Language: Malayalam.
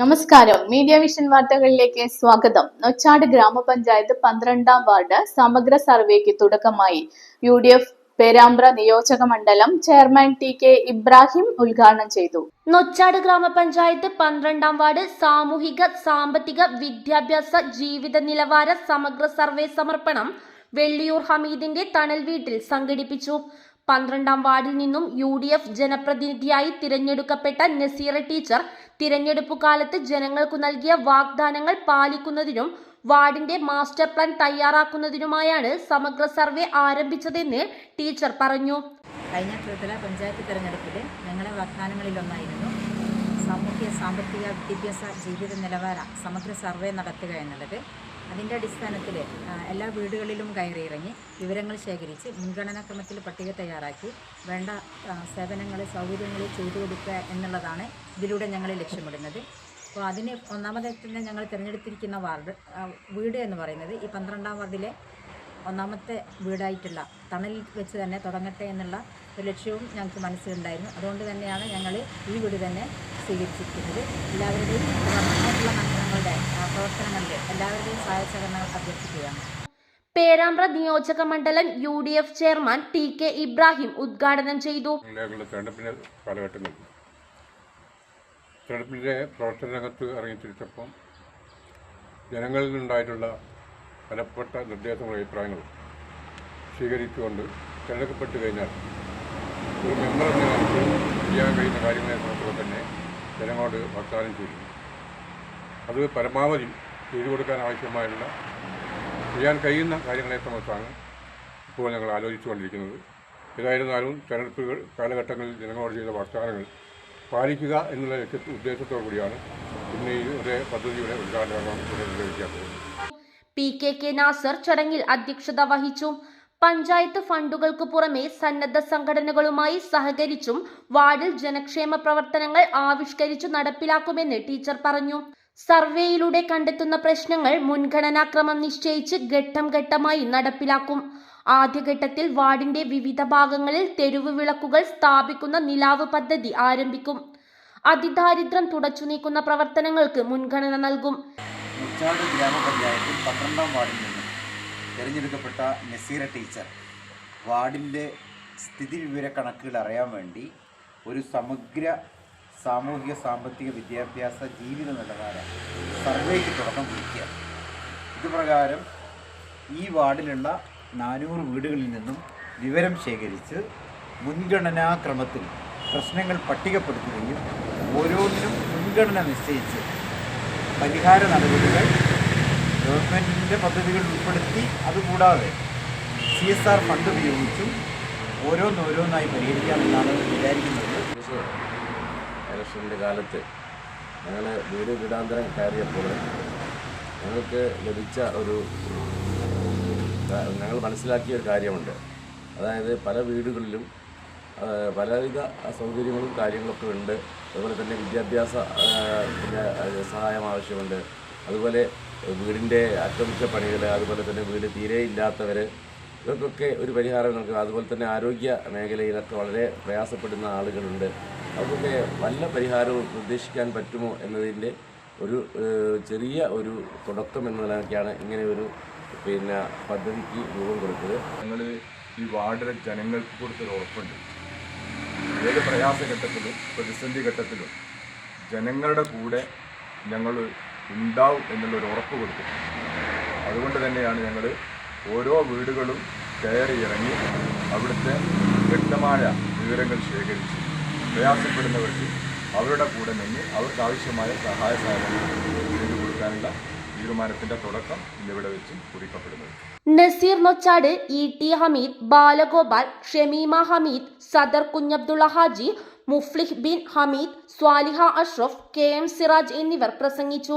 നമസ്കാരം. മീഡിയ വിഷൻ വാർത്തകളിലേക്ക് സ്വാഗതം. നൊച്ചാട് ഗ്രാമപഞ്ചായത്ത് പന്ത്രണ്ടാം വാർഡ് സമഗ്ര സർവേക്ക് തുടക്കമായി. യു ഡി എഫ് പേരാമ്പ്ര നിയോജക മണ്ഡലം ചെയർമാൻ ടി കെ ഇബ്രാഹിം ഉദ്ഘാടനം ചെയ്തു. നൊച്ചാട് ഗ്രാമപഞ്ചായത്ത് പന്ത്രണ്ടാം വാർഡ് സാമൂഹിക സാമ്പത്തിക വിദ്യാഭ്യാസ ജീവിത നിലവാര സമഗ്ര സർവേ സമർപ്പണം വെള്ളിയൂർ ഹമീദിന്റെ തണൽ വീട്ടിൽ സംഘടിപ്പിച്ചു. പന്ത്രണ്ടാം വാർഡിൽ നിന്നും യു ഡി എഫ് ജനപ്രതിനിധിയായി തിരഞ്ഞെടുക്കപ്പെട്ട നസീറ ടീച്ചർ തിരഞ്ഞെടുപ്പ് കാലത്ത് ജനങ്ങൾക്കു നൽകിയ വാഗ്ദാനങ്ങൾ പാലിക്കുന്നതിനും വാർഡിന്റെ മാസ്റ്റർ പ്ലാൻ തയ്യാറാക്കുന്നതിനുമായാണ് സമഗ്ര സർവേ ആരംഭിച്ചതെന്ന് ടീച്ചർ പറഞ്ഞു. കഴിഞ്ഞ ത്രിതല പഞ്ചായത്ത് തിരഞ്ഞെടുപ്പിൽ ഞങ്ങളെ വാഗ്ദാനങ്ങളിലൊന്നായിരുന്നു സാമൂഹ്യ സാമ്പത്തിക വിദ്യാഭ്യാസ ജീവിത നിലവാര സമഗ്ര സർവേ നടത്തുക എന്നുള്ളത്. അതിന്റെ അടിസ്ഥാനത്തിൽ എല്ലാ വീടുകളിലും കയറിയിറങ്ങി വിവരങ്ങൾ ശേഖരിച്ച് മുൻഗണനാക്രമത്തിൽ പട്ടിക തയ്യാറാക്കി വേണ്ട സേവനങ്ങൾ സൗകര്യങ്ങൾ ചെയ്തു കൊടുക്കുക എന്നുള്ളതാണ് ഇതിലൂടെ ഞങ്ങൾ ലക്ഷ്യമിടുന്നത്. അപ്പോൾ അതിന് ഒന്നാമതായിട്ട് തന്നെ ഞങ്ങൾ തിരഞ്ഞെടുത്തിരിക്കുന്ന വാർഡ് വീട് എന്ന് പറയുന്നത് ഈ പന്ത്രണ്ടാം വാർഡിലെ ഒന്നാമത്തെ വീടായിട്ടുള്ള തണലിൽ വെച്ച് തന്നെ തുടങ്ങട്ടെ എന്നുള്ള ഒരു ലക്ഷ്യവും ഞങ്ങൾക്ക് മനസ്സിലുണ്ടായിരുന്നു. അതുകൊണ്ട് തന്നെയാണ് ഞങ്ങൾ ഈ വീട് തന്നെ സ്വീകരിച്ചിരിക്കുന്നത്. എല്ലാവരുടെയും നന്നായിട്ടുള്ള ഞങ്ങളുടെ പ്രവർത്തനങ്ങളിൽ എല്ലാവരുടെയും സഹായ സഹകരണങ്ങൾ അഭ്യർത്ഥിക്കുകയാണ്. പേരാമ്പ്ര നിയോജക മണ്ഡലം U D F chairman T K Ibrahim ഉദ്ഘാടനം ചെയ്തു. തെരഞ്ഞെടുപ്പിന്റെ കാലഘട്ടങ്ങളിൽ പ്രവർത്തന രംഗത്ത് ഇറങ്ങിത്തിരിച്ചപ്പം ജനങ്ങളിൽ നിന്നുണ്ടായിട്ടുള്ള ഫലപ്പെട്ട നിർദ്ദേശങ്ങളും അഭിപ്രായങ്ങളും സ്വീകരിച്ചുകൊണ്ട് തിരഞ്ഞെടുക്കപ്പെട്ടു കഴിഞ്ഞാൽ ഒരു മെമ്പർ എന്ന നമുക്ക് ചെയ്യാൻ കഴിയുന്ന കാര്യങ്ങളെ സംബന്ധിച്ച് തന്നെ ജനങ്ങളോട് വാഗ്ദാനം അത് പരമാവധി ചെയ്തു കൊടുക്കാൻ ആവശ്യമായുള്ള ചെയ്യാൻ കഴിയുന്ന കാര്യങ്ങളെ സംബന്ധിച്ചാണ് ഇപ്പോൾ ഞങ്ങൾ ആലോചിച്ചുകൊണ്ടിരിക്കുന്നത്. ഏതായിരുന്നാലും തെരഞ്ഞെടുപ്പ് കാലഘട്ടങ്ങളിൽ ജനങ്ങളോട് ചെയ്ത വാഗ്ദാനങ്ങൾ പാലിക്കുക എന്നുള്ള ഉദ്ദേശത്തോടു കൂടിയാണ് ഇന്ന് ഈ ഒരു പദ്ധതിയുടെ ഉദ്ഘാടനം പി കെ കെ നാസർ ചടങ്ങിൽ അധ്യക്ഷത വഹിച്ചു. പഞ്ചായത്ത് ഫണ്ടുകൾക്ക് പുറമെ സന്നദ്ധ സംഘടനകളുമായി സഹകരിച്ചും വാർഡിൽ ജനക്ഷേമ പ്രവർത്തനങ്ങൾ ആവിഷ്കരിച്ചു നടപ്പിലാക്കുമെന്ന് ടീച്ചർ പറഞ്ഞു. സർവേയിലൂടെ കണ്ടെത്തുന്ന പ്രശ്നങ്ങൾ മുൻഗണനാക്രമം നിശ്ചയിച്ച് ഘട്ടം ഘട്ടമായി നടപ്പിലാക്കും. ആദ്യഘട്ടത്തിൽ വാർഡിന്റെ വിവിധ ഭാഗങ്ങളിൽ തെരുവ് വിളക്കുകൾ സ്ഥാപിക്കുന്ന നിലാവ് പദ്ധതി ആരംഭിക്കും. അതിദാരിദ്ര്യം തുടച്ചു നീക്കുന്ന പ്രവർത്തനങ്ങൾക്ക് മുൻഗണന നൽകും. ഗ്രാമപഞ്ചായത്തിൽ പന്ത്രണ്ടാം വാർഡിൽ തിരഞ്ഞെടുക്കപ്പെട്ട നസീറ ടീച്ചർ വാർഡിന്റെ സ്ഥിതിവിവര കണക്കുകൾ അറിയാൻ വേണ്ടി ഒരു സമഗ്ര സാമൂഹിക സാമ്പത്തിക വിദ്യാഭ്യാസ ജീവിത നിലവാര സർവേക്ക് തുടക്കം കുറിക്കുക ഇതുപ്രകാരം ഈ വാർഡിലുള്ള നാനൂറ് വീടുകളിൽ നിന്നും വിവരം ശേഖരിച്ച് മുൻഗണനാക്രമത്തിൽ പ്രശ്നങ്ങൾ പട്ടികപ്പെടുത്തുകയും ഓരോന്നിനും മുൻഗണന നിശ്ചയിച്ച് പരിഹാര നടപടികൾ ഗവൺമെന്റിന്റെ പദ്ധതികൾ ഉൾപ്പെടുത്തി അതുകൂടാതെ സി എസ് ആർ ഫണ്ട് ഉപയോഗിച്ചും ഓരോന്നോരോന്നായി പരിഹരിക്കാമെന്നാണ് വിചാരിക്കുന്നത്. ഇലക്ഷന്റെ കാലത്ത് ഞങ്ങൾ വീട് വീടാന്തരം കയറിയപ്പോൾ ഞങ്ങൾക്ക് ലഭിച്ച ഒരു ഞങ്ങൾ മനസ്സിലാക്കിയ ഒരു കാര്യമുണ്ട്. അതായത് പല വീടുകളിലും പലവിധ സൗകര്യങ്ങളും കാര്യങ്ങളൊക്കെ ഉണ്ട്. അതുപോലെ തന്നെ വിദ്യാഭ്യാസ സഹായം ആവശ്യമുണ്ട്. അതുപോലെ വീടിന്റെ അറ്റകുറ്റപ്പണികൾ അതുപോലെ തന്നെ വീട് തീരെ ഇല്ലാത്തവർ ഇവർക്കൊക്കെ ഒരു പരിഹാരം നൽകുക. അതുപോലെ തന്നെ ആരോഗ്യ മേഖലയിലൊക്കെ വളരെ പ്രയാസപ്പെടുന്ന ആളുകളുണ്ട്. അവർക്കൊക്കെ വല്ല പരിഹാരവും നിർദ്ദേശിക്കാൻ പറ്റുമോ എന്നതിന്റെ ഒരു ചെറിയ ഒരു തുടക്കം എന്ന നിലയ്ക്കാണ് ഇങ്ങനെ ഒരു പിന്നെ പദ്ധതിക്ക് രൂപം കൊടുത്തത്. ഞങ്ങൾ ഈ വാർഡിലെ ജനങ്ങൾക്ക് കൊടുത്തൊരു ഉറപ്പുണ്ട്. ഏത് പ്രയാസഘട്ടത്തിലും പ്രതിസന്ധി ഘട്ടത്തിലും ജനങ്ങളുടെ കൂടെ ഞങ്ങൾ ഉണ്ടാവും എന്നുള്ളൊരു ഉറപ്പ് കൊടുത്തു. അതുകൊണ്ട് തന്നെയാണ് ഞങ്ങൾ ഓരോ വീടുകളും കയറി ഇറങ്ങി അവിടുത്തെ വ്യക്തമായ വിവരങ്ങൾ ശേഖരിച്ച്. പ്രയാസപ്പെടുന്നവർക്ക് അവരുടെ കൂടെ നിന്ന് അവർക്ക് ആവശ്യമായ സഹായ സഹകരണങ്ങൾ ചെയ്തു കൊടുക്കാനുള്ള തീരുമാനത്തിന്റെ തുടക്കം ഇന്നിവിടെ വെച്ച് കുറിക്കപ്പെടുന്നത്. Naseer Nochad E T Hameed Balagopal Shameema Hameed Sadar Kunhabdulla Haji Muflih bin Hameed Swaliha Ashraf K M Siraj എന്നിവർ പ്രസംഗിച്ചു.